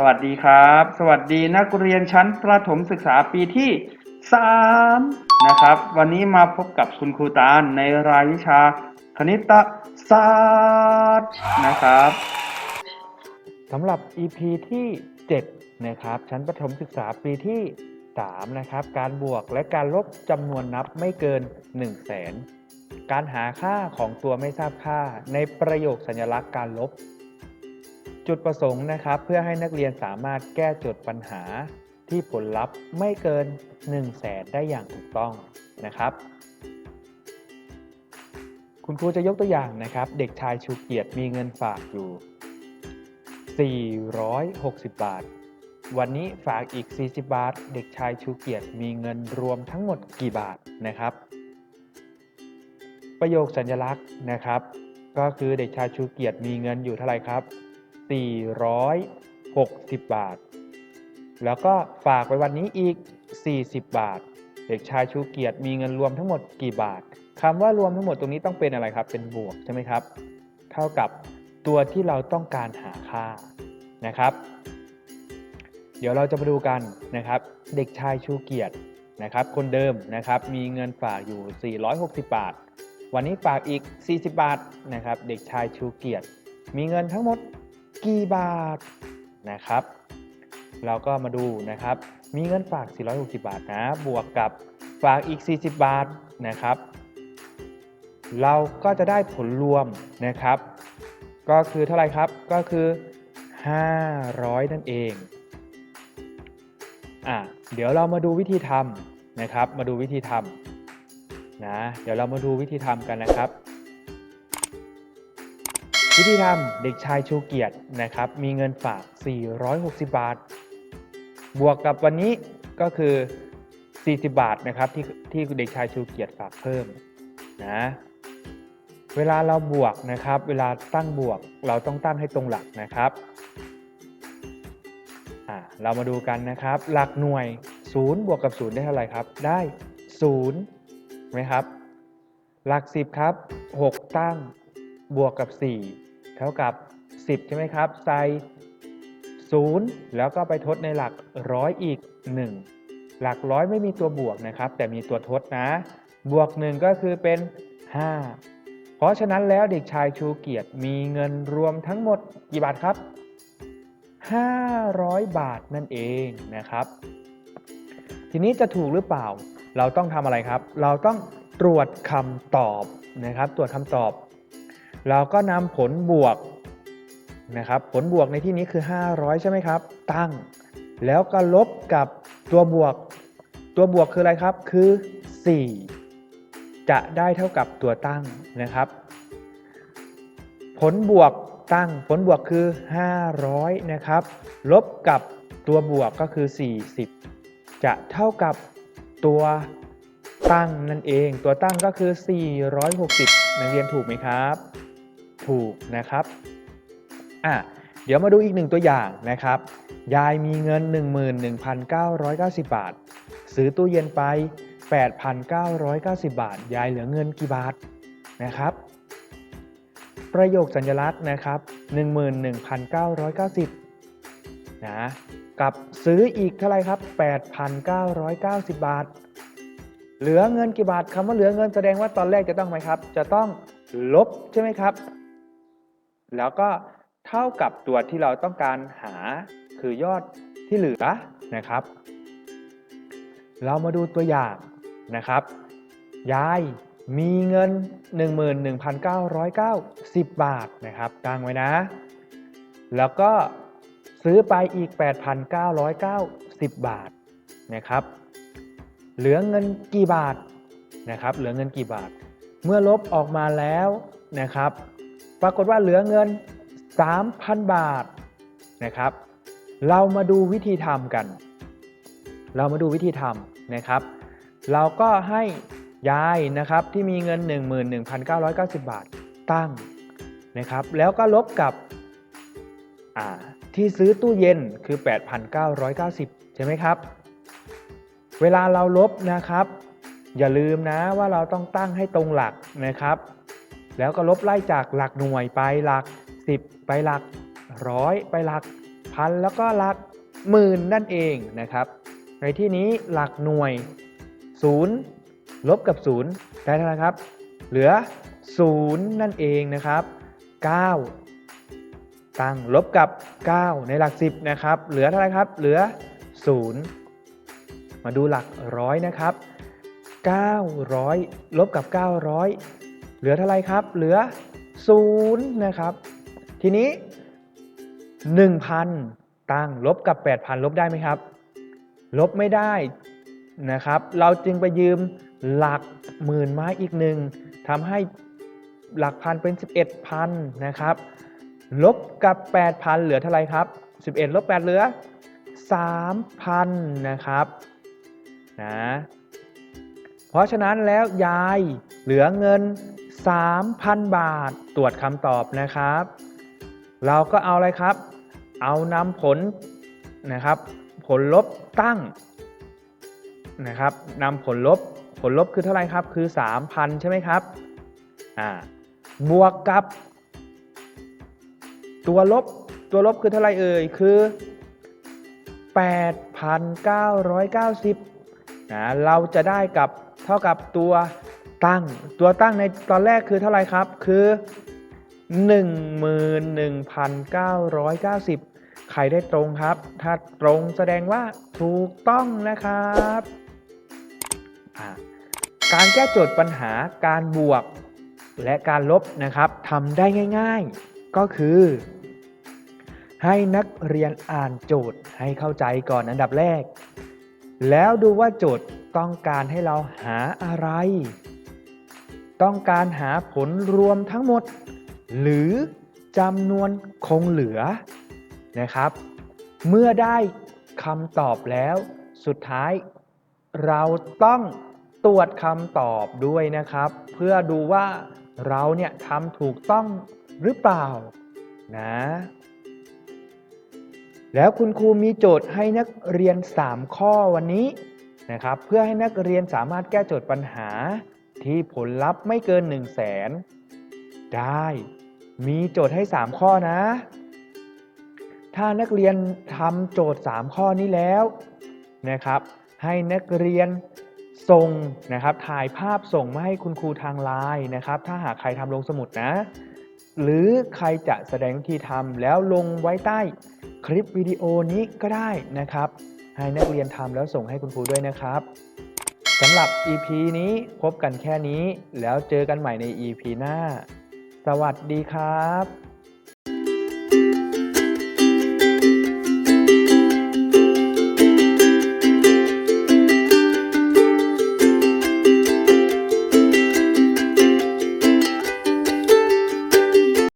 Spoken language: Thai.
สวัสดีครับ สวัสดีนักเรียนชั้นประถมศึกษาปีที่ 3 นะครับ วันนี้มาพบกับคุณครูตาลในรายวิชาคณิตศาสตร์นะครับสำหรับ EP ที่ 7 นะครับ ชั้นประถมศึกษาปีที่ 3 นะครับ การบวกและการลบจำนวนนับไม่เกิน 1 0 0 0 0แสนการหาค่าของตัวไม่ทราบค่าในประโยคสัญลักษณ์การลบ จุดประสงค์นะครับเพื่อให้นักเรียนสามารถแก้โจทย์ปัญหาที่ผลลัพธ์ไม่เกิน 1 0 0 0 0แสนได้อย่างถูกต้องนะครับ คุณครูจะยกตัวอย่างนะครับ เด็กชายชูเกียรติมีเงินฝากอยู่ 460 บาท วันนี้ฝากอีก 40 บาท เด็กชายชูเกียรติมีเงินรวมทั้งหมดกี่บาทนะครับ ประโยคสัญลักษณ์นะครับ ก็คือเด็กชายชูเกียรติมีเงินอยู่เท่าไหร่ครับ 460 บาท แล้วก็ฝากไว้วันนี้อีก 40 บาท เด็กชายชูเกียรติมีเงินรวมทั้งหมดกี่บาทคำว่ารวมทั้งหมดตรงนี้ต้องเป็นอะไรครับ เป็นบวกใช่ไหมครับ เท่ากับตัวที่เราต้องการหาค่านะครับ เดี๋ยวเราจะมาดูกันนะครับ เด็กชายชูเกียรตินะครับ คนเดิมนะครับมีเงินฝากอยู่ 460 บาท วันนี้ฝากอีก 40 บาทนะครับ เด็กชายชูเกียรติ มีเงินทั้งหมด กี่บาทนะครับ เราก็มาดูนะครับ มีเงินฝาก 460 บาทนะ บวกกับฝากอีก 40 บาทนะครับ เราก็จะได้ผลรวมนะครับ ก็คือเท่าไหร่ครับ ก็คือ 500 นั่นเองอะเดี๋ยวเรามาดูวิธีทำนะครับ มาดูวิธีทำนะ เดี๋ยวเรามาดูวิธีทำกันนะครับ วิธีทำเด็กชายชูเกียรตินะครับ มีเงินฝาก 460 บาท บวกกับวันนี้ก็คือ 40 บาทนะครับที่ที่เด็กชายชูเกียรติฝากเพิ่มนะเวลาเราบวกนะครับ เวลาตั้งบวกเราต้องตั้งให้ตรงหลักนะครับอ่าเรามาดูกันนะครับ หลักหน่วย 0 บวกกับ 0 ได้เท่าไหร่ครับ ได้0ไหมครับ หลัก 10 ครับ 6 ตั้งบวกกับ 4 เท่ากับ 10 ใช่ไหมครับ ใส่ 0 แล้วก็ไปทดในหลักร้อยอีก 1 หลักร้อยไม่มีตัวบวกนะครับ แต่มีตัวทดนะ บวก 1 ก็คือเป็น 5 เพราะฉะนั้นแล้วเด็กชายชูเกียรติมีเงินรวมทั้งหมดกี่บาทครับ 500 บาทนั่นเองนะครับ ทีนี้จะถูกหรือเปล่า เราต้องทำอะไรครับ เราต้องตรวจคำตอบนะครับ ตรวจคำตอบ เราก็นำผลบวกนะครับผลบวกในที่นี้คือ 500 ใช่ไหมครับ ตั้ง แล้วก็ลบกับตัวบวก ตัวบวกคืออะไรครับ คือ 4 จะได้เท่ากับตัวตั้งนะครับ ผลบวกตั้ง ผลบวกคือ 500 นะครับ ลบกับตัวบวกก็คือ 40 จะเท่ากับตัวตั้งนั่นเอง ตัวตั้งก็คือ 460 นักเรียนถูกไหมครับ ถูกนะครับอะเดี๋ยวมาดูอีกหนึ่งตัวอย่างนะครับ ยายมีเงิน 11,990 บาท ซื้อตู้เย็นไป 8,990 บาท ยายเหลือเงินกี่บาทนะครับ ประโยคสัญลักษณ์นะครับ 11,990นะกับซื้ออีกเท่าไรครับ 8,990 บาท เหลือเงินกี่บาทคำว่าเหลือเงินแสดงว่าตอนแรกจะต้องไหมครับ จะต้องลบใช่ไหมครับ แล้วก็เท่ากับตัวที่เราต้องการหาคือยอดที่เหลือนะครับ เรามาดูตัวอย่างนะครับ ยายมีเงิน 11,990 บาทนะครับตั้งไว้นะ แล้วก็ซื้อไปอีก 8,990 บาทนะครับ เหลือเงินกี่บาทนะครับ เหลือเงินกี่บาท เมื่อลบออกมาแล้วนะครับ ปรากฏว่าเหลือเงิน 3,000 บาทนะครับ เรามาดูวิธีทำกัน เรามาดูวิธีทำนะครับ เราก็ให้ยายนะครับที่มีเงิน 11,990 บาทตั้งนะครับ แล้วก็ลบกับที่ซื้อตู้เย็นคือ 8,990 ใช่ไหมครับ เวลาเราลบนะครับ อย่าลืมนะว่าเราต้องตั้งให้ตรงหลักนะครับ แล้วก็ลบไล่จากหลักหน่วยไปหลัก 10 ไปหลักร้อยไปหลักพันแล้วก็หลักหมื่นนั่นเองนะครับ ในที่นี้หลักหน่วย 0 ลบกับ 0 ได้เท่าไหร่ครับ เหลือ 0 นั่นเองนะครับ 9 ตั้งลบกับ 9 ในหลัก 10 นะครับ เหลือเท่าไหร่ครับ เหลือ 0 มาดูหลักร้อยนะครับ 900 ลบกับ 900 เหลือเท่าไรครับ เหลือ0นะครับ ทีนี้ 1,000 ตั้งลบกับ 8,000 ลบได้ไหมครับ ลบไม่ได้นะครับ เราจึงไปยืมหลักหมื่นมาอีกหนึ่งทำให้หลักพันเป็น 11,000นะครับ ลบกับ 8,000 เหลือเท่าไรครับ 11 ลบ 8 เหลือ 3,000 นะครับนะ เพราะฉะนั้นแล้วยายเหลือเงิน 3,000 บาทตรวจคำตอบนะครับ เราก็เอาอะไรครับ เอานำผลนะครับ ผลลบตั้งนะครับนำผลลบผลลบคือเท่าไรครับคือ 3,000 ใช่ไหมครับอ่าบวกกับ ตัวลบตัวลบคือเท่าไรเอ่ยคือ 8,990นะเราจะได้กับ เท่ากับตัวตั้ง ตัวตั้งในตอนแรกคือเท่าไรครับ คือ 11,990 ใครได้ตรงครับ ถ้าตรงแสดงว่าถูกต้องนะครับการแก้โจทย์ปัญหาการบวกและการลบนะครับทำได้ง่ายๆ ก็คือ ให้นักเรียนอ่านโจทย์ให้เข้าใจก่อนอันดับแรก แล้วดูว่าโจทย์ ต้องการให้เราหาอะไร ต้องการหาผลรวมทั้งหมด หรือจำนวนคงเหลือนะครับ เมื่อได้คำตอบแล้ว สุดท้าย เราต้องตรวจคำตอบด้วยนะครับ เพื่อดูว่าเราเนี่ยทำถูกต้องหรือเปล่านะ แล้วคุณครูมีโจทย์ให้นักเรียน 3 ข้อวันนี้ นะครับเพื่อให้นักเรียนสามารถแก้โจทย์ปัญหาที่ผลลัพธ์ไม่เกิน 1 0 0 0 0แสนได้ มีโจทย์ให้ 3 ข้อนะ ถ้านักเรียนทำโจทย์ 3 ข้อนี้แล้วนะครับ ให้นักเรียนส่งนะครับถ่ายภาพส่งมาให้คุณครูทางไลน์นะครับ ถ้าหากใครทำลงสมุดนะ หรือใครจะแสดงวิธีทำแล้วลงไว้ใต้คลิปวิดีโอนี้ก็ได้นะครับ ให้นักเรียนทำแล้วส่งให้คุณครูด้วยนะครับสำหรับ EP นี้พบกันแค่นี้ แล้วเจอกันใหม่ใน EP หน้า สวัสดีครับ